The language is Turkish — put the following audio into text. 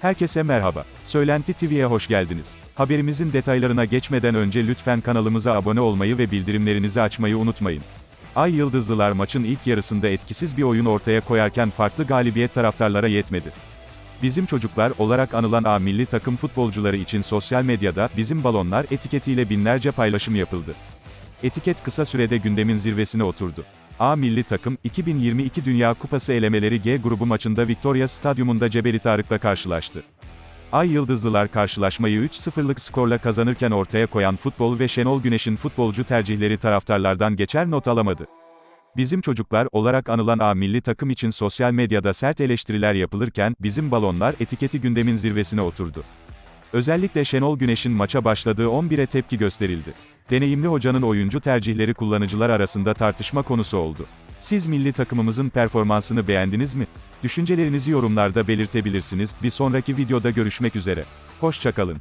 Herkese merhaba. Söylenti TV'ye hoş geldiniz. Haberimizin detaylarına geçmeden önce lütfen kanalımıza abone olmayı ve bildirimlerinizi açmayı unutmayın. Ay Yıldızlılar maçın ilk yarısında etkisiz bir oyun ortaya koyarken farklı galibiyet taraftarlara yetmedi. Bizim çocuklar olarak anılan A milli takım futbolcuları için sosyal medyada bizim balonlar etiketiyle binlerce paylaşım yapıldı. Etiket kısa sürede gündemin zirvesine oturdu. A milli takım 2022 Dünya Kupası elemeleri G grubu maçında Victoria Stadyumunda Cebeli Tarık'la karşılaştı. Ay Yıldızlılar karşılaşmayı 3-0'lık skorla kazanırken ortaya koyan futbol ve Şenol Güneş'in futbolcu tercihleri taraftarlardan geçer not alamadı. Bizim çocuklar olarak anılan A milli takım için sosyal medyada sert eleştiriler yapılırken, bizim balonlar etiketi gündemin zirvesine oturdu. Özellikle Şenol Güneş'in maça başladığı 11'e tepki gösterildi. Deneyimli hocanın oyuncu tercihleri kullanıcılar arasında tartışma konusu oldu. Siz milli takımımızın performansını beğendiniz mi? Düşüncelerinizi yorumlarda belirtebilirsiniz. Bir sonraki videoda görüşmek üzere. Hoşçakalın.